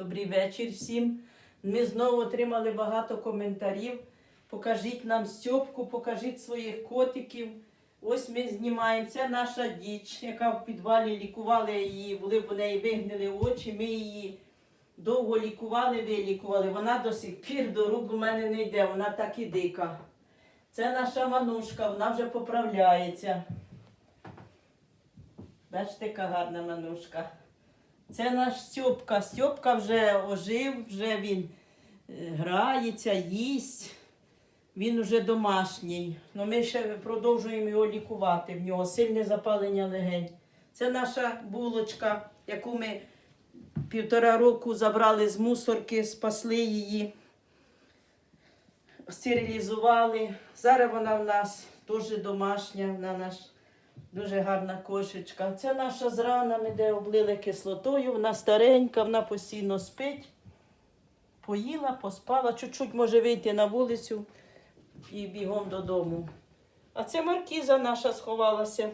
Добрий вечір всім. Ми знову отримали багато коментарів. Покажіть нам Стьопку, покажіть своїх котиків. Ось ми знімаємо. Це наша діч, яка в підвалі лікували її, були в неї вигнили очі. Ми її довго лікували, вилікували. Вона до сих пір до рук у мене не йде, вона так і дика. Це наша манушка, вона вже поправляється. Бачите, яка гарна манушка. Це наш Стьопка. Стьопка вже ожив, вже він е, грається, їсть. Він вже домашній. Ну, ми ще продовжуємо його лікувати. В нього сильне запалення легень. Це наша булочка, яку ми півтора року забрали з мусорки, спасли її, стерилізували. Зараз вона в нас дуже домашня, вона наш дуже гарна кошечка. Це наша з ранами, де облили кислотою. Вона старенька, вона постійно спить. Поїла, поспала, чуть-чуть може вийти на вулицю і бігом додому. А це маркіза наша сховалася,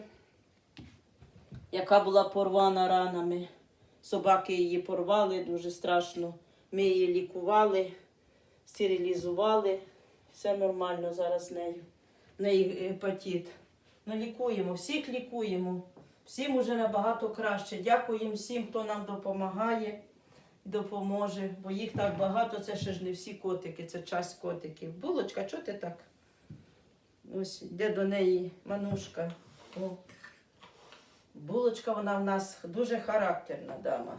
яка була порвана ранами. Собаки її порвали дуже страшно. Ми її лікували, стерилізували. Все нормально зараз з нею. В неї гепатит. Ну, лікуємо, всіх лікуємо. Всім уже набагато краще. Дякуємо всім, хто нам допомагає, допоможе. Бо їх так багато, це ще ж не всі котики, це часть котиків. Булочка, чого ти так? Ось йде до неї манушка. О. Булочка, вона в нас дуже характерна дама.